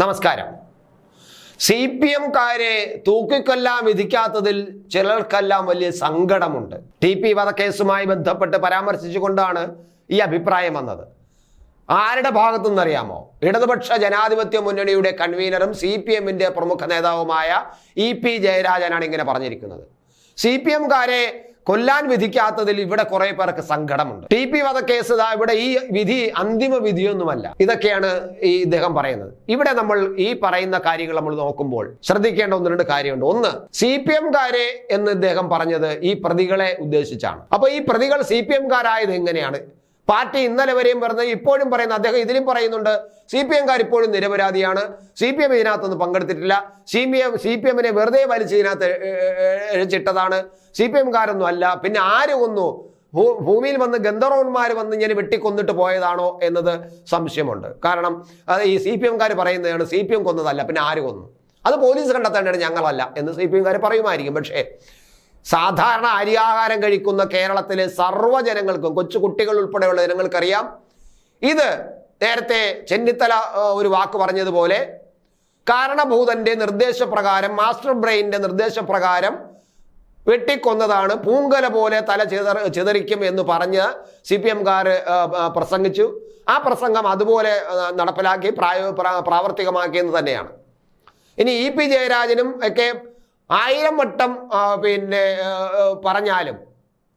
നമസ്കാരം. C P എംകാരെ തൂക്കിക്കൊല്ലാൻ വിധിക്കാത്തതിൽ ചിലർക്കെല്ലാം വലിയ സങ്കടമുണ്ട്. ടി പി വധക്കേസുമായി ബന്ധപ്പെട്ട് പരാമർശിച്ചുകൊണ്ടാണ് ഈ അഭിപ്രായം വന്നത്. ആരുടെ ഭാഗത്തു നിന്നറിയാമോ ഇടതുപക്ഷ ജനാധിപത്യ മുന്നണിയുടെ കൺവീനറും സി പി എമ്മിന്റെ പ്രമുഖ നേതാവുമായ ഇ പി ജയരാജനാണ് ഇങ്ങനെ പറഞ്ഞിരിക്കുന്നത്. സി പി എംകാരെ കൊല്ലാൻ വിധിക്കാത്തതിൽ ഇവിടെ കുറെ പേർക്ക് സങ്കടമുണ്ട്. ടി പി വധക്കേസ് ദാ ഇവിടെ ഈ വിധി അന്തിമ വിധിയൊന്നുമല്ല. ഇതൊക്കെയാണ് ഈ ഇദ്ദേഹം പറയുന്നത്. ഇവിടെ നമ്മൾ ഈ പറയുന്ന കാര്യങ്ങൾ നമ്മൾ നോക്കുമ്പോൾ ശ്രദ്ധിക്കേണ്ട ഒന്ന് രണ്ട് കാര്യമുണ്ട്. ഒന്ന് സി പി എംകാരെ എന്ന് ഇദ്ദേഹം പറഞ്ഞത് ഈ പ്രതികളെ ഉദ്ദേശിച്ചാണ്. അപ്പൊ ഈ പ്രതികൾ സി പി എംകാരായത് എങ്ങനെയാണ്? പാർട്ടി ഇന്നലെ വരെയും പറഞ്ഞത് ഇപ്പോഴും പറയുന്ന അദ്ദേഹം ഇതിലും പറയുന്നുണ്ട്. സി പി എംകാർ ഇപ്പോഴും നിരപരാധിയാണ്. സി പി എം ഇതിനകത്തൊന്നും പങ്കെടുത്തിട്ടില്ല. C P M C P എമ്മിനെ വെറുതെ വലിച്ച് ഇതിനകത്ത് എഴുച്ചിട്ടതാണ് സി പി എംകാരൊന്നും അല്ല. പിന്നെ ആര് കൊന്നു? ഭൂമിയിൽ വന്ന് ഗന്ധർവന്മാർ വന്ന് ഇങ്ങനെ വെട്ടിക്കൊന്നിട്ട് പോയതാണോ എന്നത് സംശയമുണ്ട്. കാരണം അത് ഈ സി പി എംകാർ പറയുന്നതാണ് സി പി എം കൊന്നതല്ല. പിന്നെ ആര് കൊന്നു? അത് പോലീസ് കണ്ടെത്തേണ്ടത് ഞങ്ങളല്ല എന്ന് സി പി എംകാർ പറയുമായിരിക്കും. പക്ഷേ സാധാരണ അരിയാഹാരം കഴിക്കുന്ന കേരളത്തിലെ സർവജനങ്ങൾക്കും കൊച്ചു കുട്ടികൾ ഉൾപ്പെടെയുള്ള ജനങ്ങൾക്കറിയാം. ഇത് നേരത്തെ ചെന്നിത്തല ഒരു വാക്ക് പറഞ്ഞതുപോലെ കാരണഭൂതന്റെ നിർദ്ദേശപ്രകാരം മാസ്റ്റർ ബ്രെയിന്റെ നിർദ്ദേശപ്രകാരം വെട്ടിക്കൊന്നതാണ്. പൂങ്കല പോലെ തല ചിതർ ചിതറിക്കും എന്ന് പറഞ്ഞ് സി പി എംകാർ പ്രസംഗിച്ചു. ആ പ്രസംഗം അതുപോലെ നടപ്പിലാക്കി പ്രായോ പ്രാ- പ്രാവർത്തികമാക്കിയെന്ന് തന്നെയാണ്. ഇനി ഇ പി ജയരാജനും ഒക്കെ ആയിരം വട്ടം പിന്നെ പറഞ്ഞാലും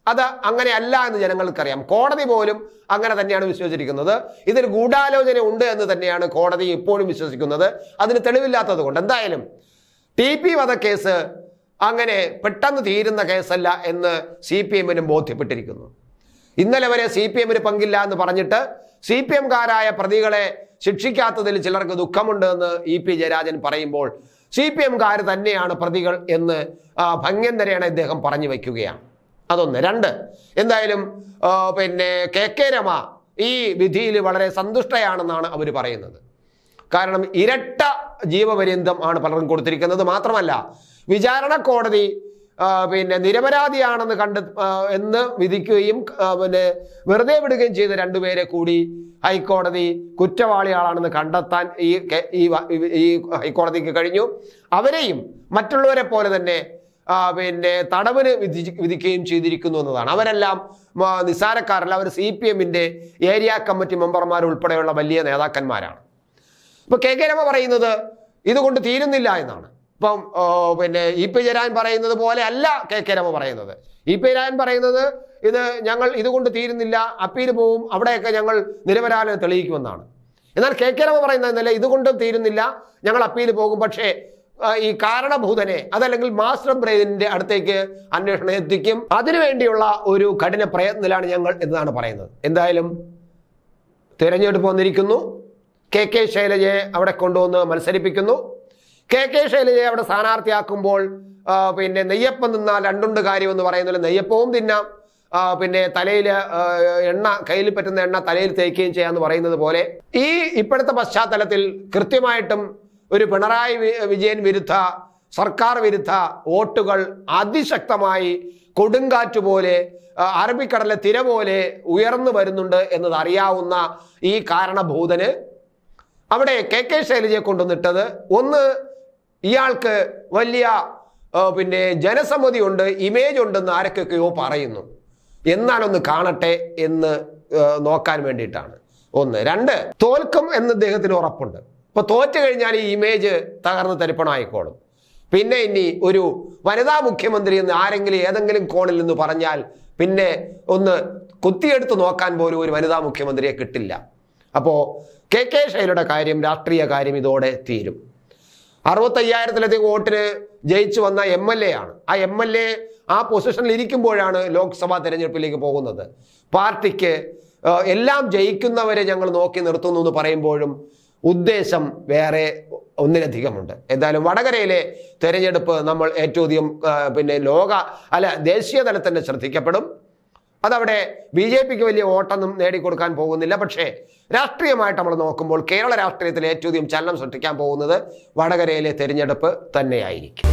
അത് അങ്ങനെയല്ല എന്ന് ജനങ്ങൾക്കറിയാം. കോടതി പോലും അങ്ങനെ തന്നെയാണ് വിശ്വസിച്ചിരിക്കുന്നത്. ഇതിൽ ഗൂഢാലോചന ഉണ്ട് എന്ന് തന്നെയാണ് കോടതി ഇപ്പോഴും വിശ്വസിക്കുന്നത്. അതിന് തെളിവില്ലാത്തത് കൊണ്ട് എന്തായാലും ടി പി വധക്കേസ് അങ്ങനെ പെട്ടെന്ന് തീരുന്ന കേസല്ല എന്ന് സി പി എമ്മിനും ബോധ്യപ്പെട്ടിരിക്കുന്നു. ഇന്നലെ വരെ സി പി എമ്മിന് പങ്കില്ല എന്ന് പറഞ്ഞിട്ട് സി പി എംകാരായ പ്രതികളെ ശിക്ഷിക്കാത്തതിൽ ചിലർക്ക് ദുഃഖമുണ്ട് എന്ന് ഇ പി ജയരാജൻ പറയുമ്പോൾ സി പി എംകാർ തന്നെയാണ് പ്രതികൾ എന്ന് ഭംഗ്യം തരെയാണ് ഇദ്ദേഹം പറഞ്ഞു വയ്ക്കുകയാണ്. അതൊന്ന്. രണ്ട് എന്തായാലും പിന്നെ കെ കെ രമ ഈ വിധിയിൽ വളരെ സന്തുഷ്ടയാണെന്നാണ് അവർ പറയുന്നത്. കാരണം ഇരട്ട ജീവപര്യന്തം ആണ് പലർക്കും കൊടുത്തിരിക്കുന്നത്. മാത്രമല്ല വിചാരണ കോടതി പിന്നെ നിരപരാധിയാണെന്ന് കണ്ട് എന്ന് വിധിക്കുകയും പിന്നെ വെറുതെ വിടുകയും ചെയ്ത രണ്ടുപേരെ കൂടി ഹൈക്കോടതി കുറ്റവാളികളാണെന്ന് കണ്ടെത്താൻ ഈ ഈ ഹൈക്കോടതിക്ക് കഴിഞ്ഞു. അവരെയും മറ്റുള്ളവരെ പോലെ തന്നെ പിന്നെ തടവിന് വിധി വിധിക്കുകയും ചെയ്തിരിക്കുന്നു എന്നതാണ്. അവരെല്ലാം നിസ്സാരക്കാരല്ല. അവർ സി പി എമ്മിന്റെ ഏരിയ കമ്മിറ്റി മെമ്പർമാർ ഉൾപ്പെടെയുള്ള വലിയ നേതാക്കന്മാരാണ്. ഇപ്പൊ കെ കെ രമ പറയുന്നത് ഇതുകൊണ്ട് തീരുന്നില്ല എന്നാണ്. ഇപ്പം പിന്നെ ഇ പി ജരാൻ പറയുന്നത് പോലെ അല്ല കെ കെ രമ പറയുന്നത്. ഇ പി ജരാൻ പറയുന്നത് ഇത് ഞങ്ങൾ ഇതുകൊണ്ട് തീരുന്നില്ല അപ്പീൽ പോവും അവിടെയൊക്കെ ഞങ്ങൾ നിരപരാധന തെളിയിക്കുമെന്നാണ്. എന്നാൽ കെ കെ രമ പറയുന്നതല്ല ഇതുകൊണ്ടും തീരുന്നില്ല ഞങ്ങൾ അപ്പീൽ പോകും പക്ഷേ ഈ കാരണഭൂതനെ അതല്ലെങ്കിൽ മാസ്റ്റർ ബ്രെയിനിന്റെ അടുത്തേക്ക് അന്വേഷണം എത്തിക്കും. അതിനുവേണ്ടിയുള്ള ഒരു കഠിന പ്രയത്നത്തിലാണ് ഞങ്ങൾ എന്നാണ് പറയുന്നത്. എന്തായാലും തിരഞ്ഞെടുപ്പ് വന്നിരിക്കുന്നു. കെ കെ ശൈലജയെ അവിടെ കൊണ്ടുവന്ന് മത്സരിപ്പിക്കുന്നു. കെ കെ ശൈലജയെ അവിടെ സ്ഥാനാർത്ഥിയാക്കുമ്പോൾ പിന്നെ നെയ്യപ്പം തിന്നാൽ രണ്ടുണ്ട് കാര്യം എന്ന് പറയുന്നില്ല നെയ്യപ്പവും തിന്നാം. പിന്നെ തലയിൽ എണ്ണ കയ്യിൽ പറ്റുന്ന എണ്ണ തലയിൽ തേക്കുകയും ചെയ്യാന്ന് പറയുന്നത് പോലെ ഈ ഇപ്പോഴത്തെ പശ്ചാത്തലത്തിൽ കൃത്യമായിട്ടും ഒരു പിണറായി വിജയൻ വിരുദ്ധ സർക്കാർ വിരുദ്ധ വോട്ടുകൾ അതിശക്തമായി കൊടുങ്കാറ്റ് പോലെ ആ, അറബിക്കടലിലെ തിര പോലെ ഉയർന്നു വരുന്നുണ്ട് എന്നത് അറിയാവുന്ന ഈ കാരണഭൂതന് അവിടെ കെ കെ ശൈലജയെ കൊണ്ടുവന്നിട്ടത് ഒന്ന് ഇയാൾക്ക് വലിയ പിന്നെ ജനസമ്മതി ഉണ്ട് ഇമേജ് ഉണ്ടെന്ന് ആരൊക്കെയൊക്കെയോ പറയുന്നു. എന്നാലൊന്ന് കാണട്ടെ എന്ന് നോക്കാൻ വേണ്ടിയിട്ടാണ്. ഒന്ന്. രണ്ട് തോൽക്കും എന്ന് ഇദ്ദേഹത്തിന് ഉറപ്പുണ്ട്. ഇപ്പൊ തോറ്റു കഴിഞ്ഞാൽ ഈ ഇമേജ് തകർന്ന് തരിപ്പണമായിക്കോളും പിന്നെ ഇനി ഒരു വനിതാ മുഖ്യമന്ത്രി എന്ന് ആരെങ്കിലും ഏതെങ്കിലും കോണിൽ നിന്ന് പറഞ്ഞാൽ പിന്നെ ഒന്ന് കുത്തിയെടുത്ത് നോക്കാൻ പോലും ഒരു വനിതാ മുഖ്യമന്ത്രിയെ കിട്ടില്ല. അപ്പോൾ കെ കെ ശൈലയുടെ കാര്യം രാഷ്ട്രീയ കാര്യം ഇതോടെ തീരും. അറുപത്തയ്യായിരത്തിലധികം വോട്ടിന് ജയിച്ചു വന്ന എം എൽ എ ആണ്. ആ എം എൽ എ ആ പൊസിഷനിൽ ഇരിക്കുമ്പോഴാണ് ലോക്സഭാ തെരഞ്ഞെടുപ്പിലേക്ക് പോകുന്നത്. പാർട്ടിക്ക് എല്ലാം ജയിക്കുന്നവരെ ഞങ്ങൾ നോക്കി നിർത്തുന്നു എന്ന് പറയുമ്പോഴും ഉദ്ദേശം വേറെ ഒന്നിലധികമുണ്ട്. എന്തായാലും വടകരയിലെ തെരഞ്ഞെടുപ്പ് നമ്മൾ ഏറ്റവും അധികം പിന്നെ ലോക അല്ല ദേശീയ തലത്തിൽ തന്നെ ശ്രദ്ധിക്കപ്പെടും. അതവിടെ ബി ജെ പിക്ക് വലിയ വോട്ടൊന്നും നേടിക്കൊടുക്കാൻ പോകുന്നില്ല. പക്ഷേ രാഷ്ട്രീയമായിട്ട് നമ്മൾ നോക്കുമ്പോൾ കേരള രാഷ്ട്രീയത്തിൽ ഏറ്റവും അധികം ചലനം സൃഷ്ടിക്കാൻ പോകുന്നത് വടകരയിലെ തെരഞ്ഞെടുപ്പ് തന്നെയായിരിക്കും.